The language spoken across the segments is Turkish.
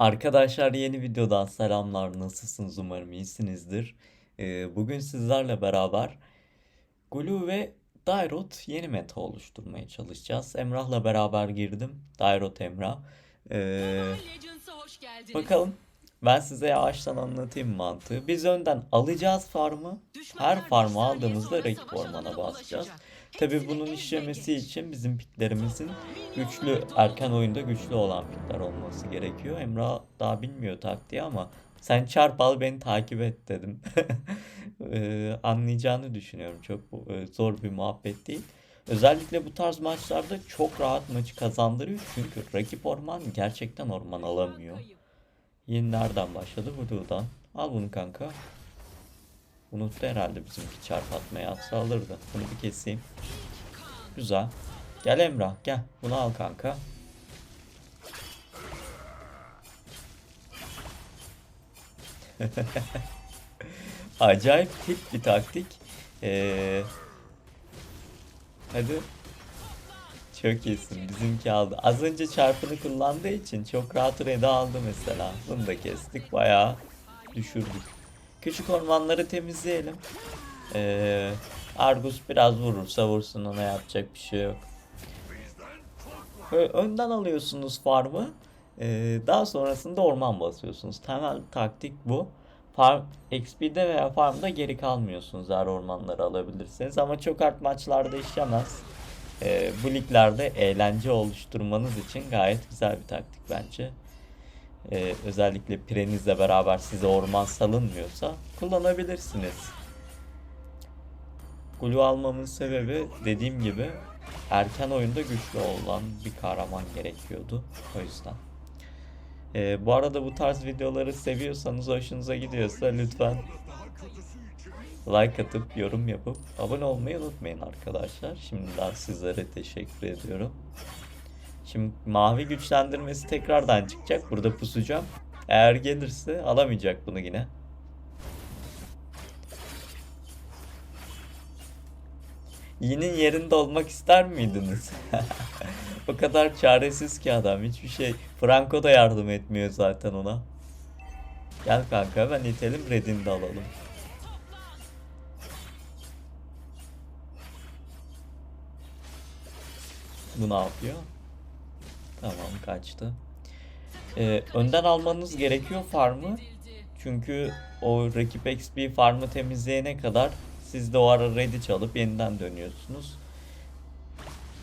Arkadaşlar yeni videodan selamlar. Nasılsınız? Umarım iyisinizdir. Ee, bugün sizlerle beraber Gulu ve Dairot yeni meta oluşturmaya çalışacağız. Emrah'la beraber girdim. Dairot Emrah. Ee, bakalım ben size yavaştan anlatayım mantığı. Biz önden alacağız farmı. Her farmı aldığımızda rakip ormana basacağız. Tabi bunun işlemesi için bizim piklerimizin güçlü, erken oyunda güçlü olan pikler olması gerekiyor. Emrah daha bilmiyor taktiği ama sen çarp al beni takip et dedim. Ee, anlayacağını düşünüyorum. Çok e, zor bir muhabbet değil. Özellikle bu tarz maçlarda çok rahat maçı kazandırıyor. Çünkü rakip orman gerçekten orman alamıyor. Yeni nereden başladı? Blue'dan. Al bunu kanka. Unuttu herhalde bizimki çarp atmayı atsa alırdı. Bunu bir keseyim. Güzel. Gel Emrah gel. Bunu al kanka. Acayip tip bir taktik. Ee, hadi. Çok iyisin. Bizimki aldı. Az önce çarpını kullandığı için çok rahat red'i aldı mesela. Bunu da kestik. Bayağı düşürdük. Küçük ormanları temizleyelim. Ee, Argus biraz vurursa vursun ona yapacak bir şey yok. Böyle önden alıyorsunuz farmı. Ee, daha sonrasında orman basıyorsunuz. Temel taktik bu. Farm XP'de veya farmda geri kalmıyorsunuz eğer ormanları alabilirseniz ama çok art maçlarda işlemez. Ee, bu liglerde eğlence oluşturmanız için gayet güzel bir taktik bence. Ee, özellikle pirenizle beraber size orman salınmıyorsa kullanabilirsiniz. Gulu almamın sebebi dediğim gibi erken oyunda güçlü olan bir kahraman gerekiyordu. O yüzden. Ee, bu arada bu tarz videoları seviyorsanız, hoşunuza gidiyorsa lütfen like atıp, yorum yapıp abone olmayı unutmayın arkadaşlar. Şimdiden sizlere teşekkür ediyorum. Şimdi mavi güçlendirmesi tekrardan çıkacak. Burada pusacağım. Eğer gelirse alamayacak bunu yine. Yi'nin yerinde olmak ister miydiniz? o kadar çaresiz ki adam. Hiçbir şey. Franco da yardım etmiyor zaten ona. Gel kanka ben itelim Red'ini de alalım. Bu ne yapıyor? Tamam kaçtı. Ee, önden almanız gerekiyor farmı. Çünkü o rakip XP farmı temizleyene kadar siz de o ara ready çalıp yeniden dönüyorsunuz.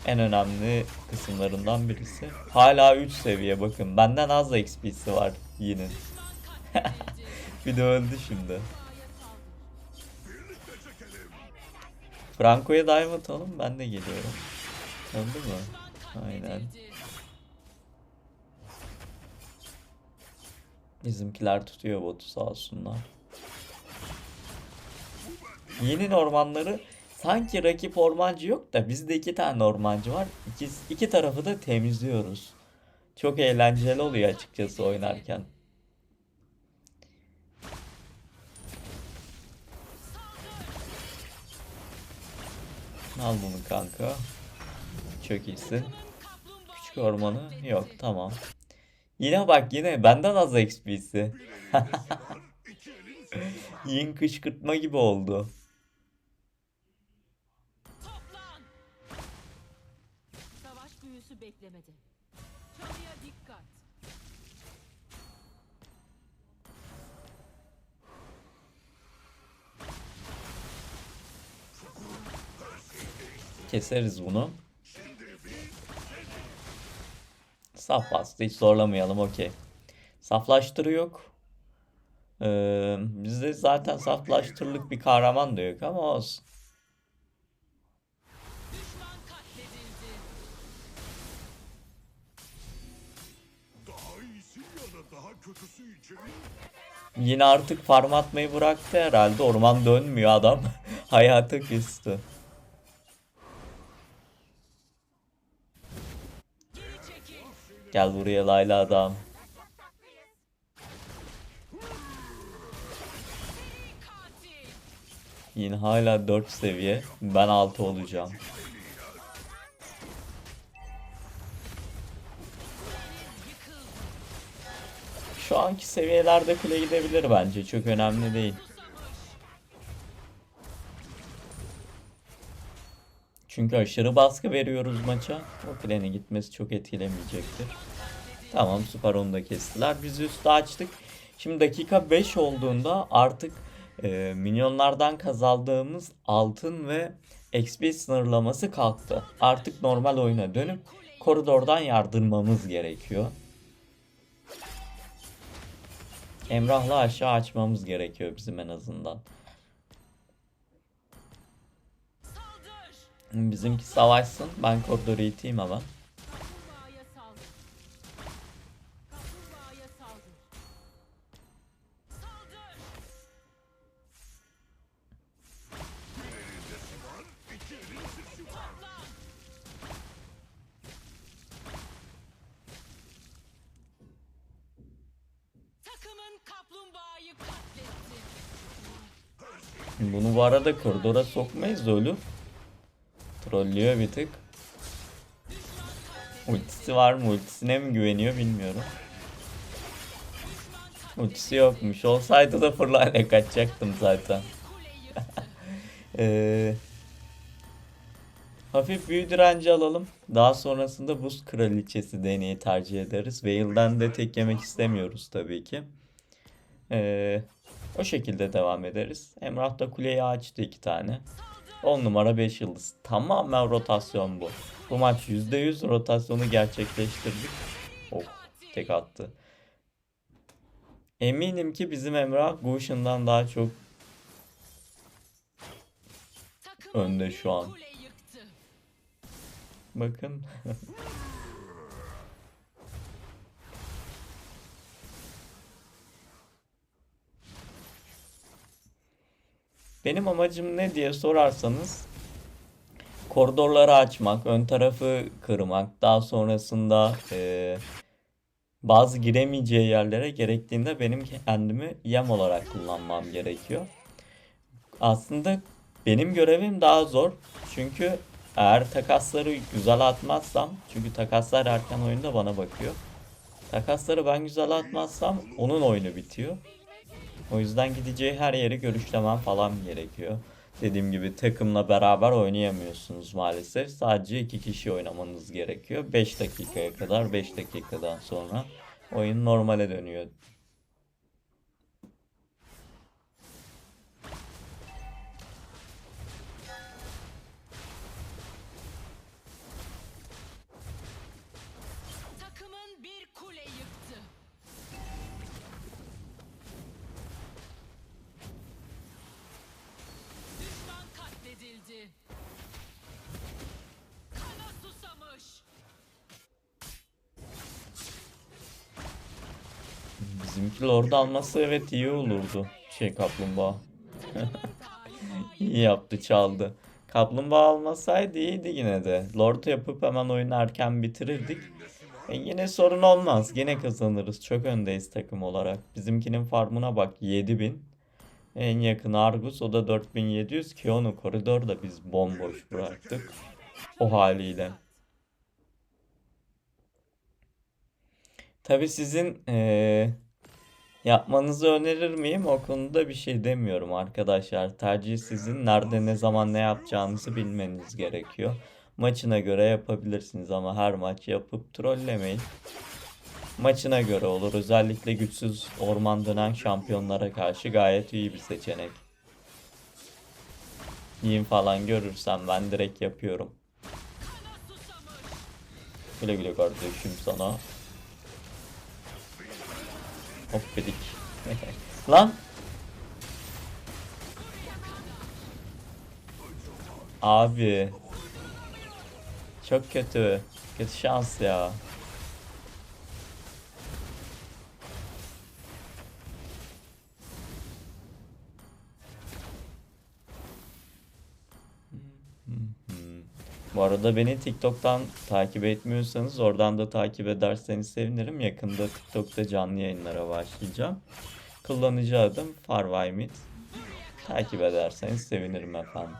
En önemli kısımlarından birisi. Hala 3 seviye bakın. Benden az da XP'si var yine. Bir de öldü şimdi. Franco'ya dive atalım ben de geliyorum. Öldü mü? Aynen. Bizimkiler tutuyor botu sağ olsunlar. Yeni ormanları sanki rakip ormancı yok da bizde iki tane ormancı var. İki, iki tarafı da temizliyoruz. Çok eğlenceli oluyor açıkçası oynarken. Al bunu kanka. Çok iyisin. Küçük ormanı yok tamam. Yine bak yine benden az XP'si. Yin kışkırtma gibi oldu. Beklemedi. Çalıya dikkat. Keseriz bunu. Saf bastı hiç zorlamayalım okey. Saflaştırı yok. Ee, bizde zaten saflaştırılık bir kahraman da yok ama olsun. Yine artık farm atmayı bıraktı herhalde. Orman dönmüyor adam. Hayata küstü. Geri çekil. Gel buraya Layla adam. Yine hala 4 seviye. Ben 6 olacağım. şu anki seviyelerde kule gidebilir bence. Çok önemli değil. Çünkü aşırı baskı veriyoruz maça. O kulenin gitmesi çok etkilemeyecektir. Tamam süper onu da kestiler. Biz üstü açtık. Şimdi dakika 5 olduğunda artık e, minyonlardan kazandığımız altın ve XP sınırlaması kalktı. Artık normal oyuna dönüp koridordan yardırmamız gerekiyor. Emrah'la aşağı açmamız gerekiyor bizim en azından. Bizimki savaşsın. Ben koridoru iteyim katletti. Bunu bu arada koridora sokmayız ölü. Trollüyor bir tık. Ultisi var mı? Ultisine mi güveniyor bilmiyorum. Ultisi yokmuş. Olsaydı da fırlayla kaçacaktım zaten. Ee, hafif büyü direnci alalım. Daha sonrasında buz kraliçesi deneyi tercih ederiz. Veil'den de tek yemek istemiyoruz tabii ki. Ee, o şekilde devam ederiz. Emrah da kuleyi açtı iki tane. 10 numara 5 yıldız. Tamamen rotasyon bu. Bu maç %100 rotasyonu gerçekleştirdik. Oh tek attı. Eminim ki bizim Emrah Gushin'dan daha çok Önde şu an. Bakın. Benim amacım ne diye sorarsanız koridorları açmak, ön tarafı kırmak, daha sonrasında eee, bazı giremeyeceği yerlere gerektiğinde benim kendimi yem olarak kullanmam gerekiyor. Aslında benim görevim daha zor. Çünkü eğer takasları güzel atmazsam, çünkü takaslar erken oyunda bana bakıyor. Takasları ben güzel atmazsam onun oyunu bitiyor. O yüzden gideceği her yeri görüşlemem falan gerekiyor. Dediğim gibi takımla beraber oynayamıyorsunuz maalesef. Sadece iki kişi oynamanız gerekiyor. 5 dakikaya kadar, 5 dakikadan sonra oyun normale dönüyor. Bizimki Lord alması evet iyi olurdu. Şey kaplumbağa. İyi yaptı çaldı. Kaplumbağa almasaydı iyiydi yine de. Lord yapıp hemen oyunu erken bitirirdik. E yine sorun olmaz. Yine kazanırız. Çok öndeyiz takım olarak. Bizimkinin farmına bak 7000. En yakın Argus o da 4700 ki onu koridorda biz bomboş bıraktık. O haliyle. Tabii sizin eee, yapmanızı önerir miyim? O konuda bir şey demiyorum arkadaşlar. Tercih sizin. Nerede ne zaman ne yapacağınızı bilmeniz gerekiyor. Maçına göre yapabilirsiniz ama her maç yapıp trollemeyin. Maçına göre olur. Özellikle güçsüz orman dönen şampiyonlara karşı gayet iyi bir seçenek. Yiyim falan görürsem ben direkt yapıyorum. Güle güle kardeşim sana. Hop dedik. Lan. Abi. Çok kötü. Kötü şans ya. Bu arada beni TikTok'tan takip etmiyorsanız oradan da takip ederseniz sevinirim. Yakında TikTok'ta canlı yayınlara başlayacağım. Kullanıcı adım Farvaymit. Takip ederseniz sevinirim efendim.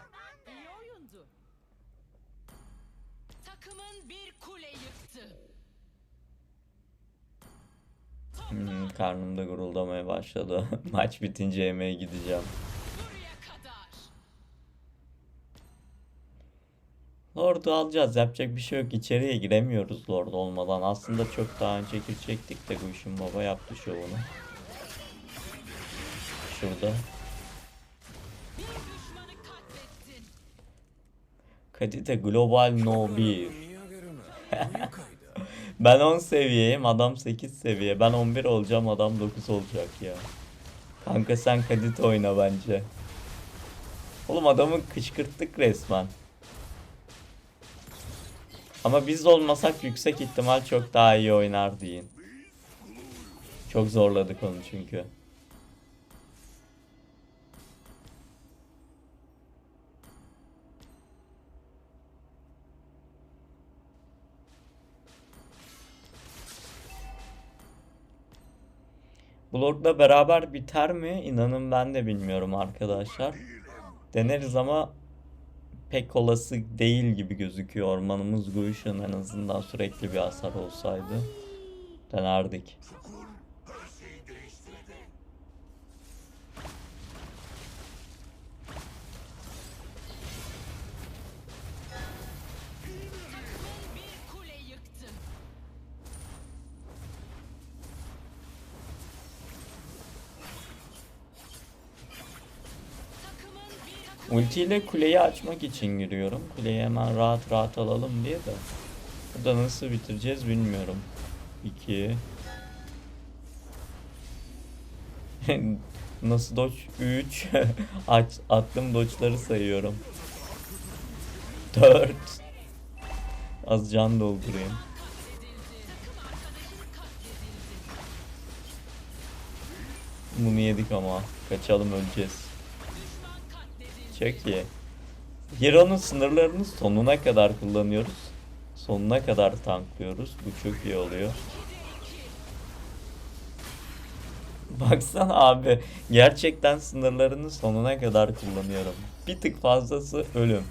Hmm, karnımda guruldamaya başladı. Maç bitince yemeğe gideceğim. Lord'u alacağız. Yapacak bir şey yok. İçeriye giremiyoruz Lord olmadan. Aslında çok daha önce girecektik de bu baba yaptı şovunu. Şurada. Kadite Global No 1. ben 10 seviyeyim. Adam 8 seviye. Ben 11 olacağım. Adam 9 olacak ya. Kanka sen Kadite oyna bence. Oğlum adamı kışkırttık resmen. Ama biz olmasak yüksek ihtimal çok daha iyi oynar deyin. Çok zorladık onu çünkü. Bu lordla beraber biter mi? İnanın ben de bilmiyorum arkadaşlar. Deneriz ama pek olası değil gibi gözüküyor. Ormanımız Guish'un en azından sürekli bir hasar olsaydı. Denerdik. Ultiyle kuleyi açmak için giriyorum. Kuleyi hemen rahat rahat alalım diye de. Bu da nasıl bitireceğiz bilmiyorum. 2 Nasıl dodge? 3 Aç, attım dodge'ları sayıyorum. 4 Az can doldurayım. Bunu yedik ama. Kaçalım öleceğiz. Çok iyi. Hero'nun sınırlarını sonuna kadar kullanıyoruz. Sonuna kadar tanklıyoruz. Bu çok iyi oluyor. Baksana abi. Gerçekten sınırlarını sonuna kadar kullanıyorum. Bir tık fazlası ölüm.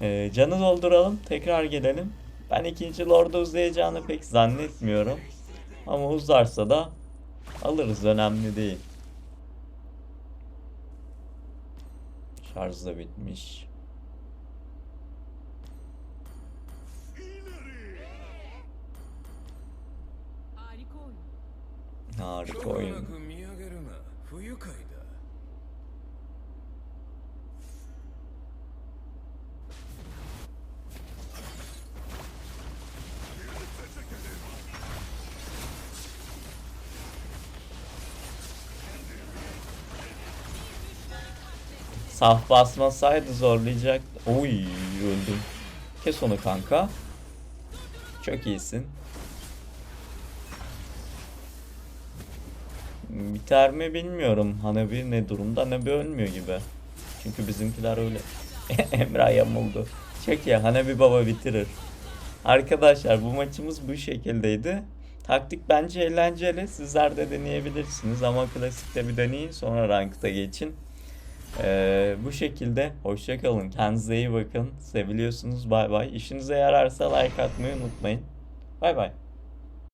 Ee, canı dolduralım. Tekrar gelelim. Ben ikinci Lord'u uzayacağını pek zannetmiyorum. Ama uzarsa da alırız. Önemli değil. Şarj da bitmiş. Harika oyun. Saf basmasaydı zorlayacak. Oy öldüm. Kes onu kanka. Çok iyisin. Biter mi bilmiyorum. Hanabi ne durumda? Hanabi ölmüyor gibi. Çünkü bizimkiler öyle. Emrah yamuldu. Çok iyi. Hanabi baba bitirir. Arkadaşlar bu maçımız bu şekildeydi. Taktik bence eğlenceli. Sizler de deneyebilirsiniz ama klasikte bir deneyin sonra rankta geçin. Ee, bu şekilde hoşça kalın. Kendinize iyi bakın. Seviliyorsunuz. Bay bay. İşinize yararsa like atmayı unutmayın. Bay bay.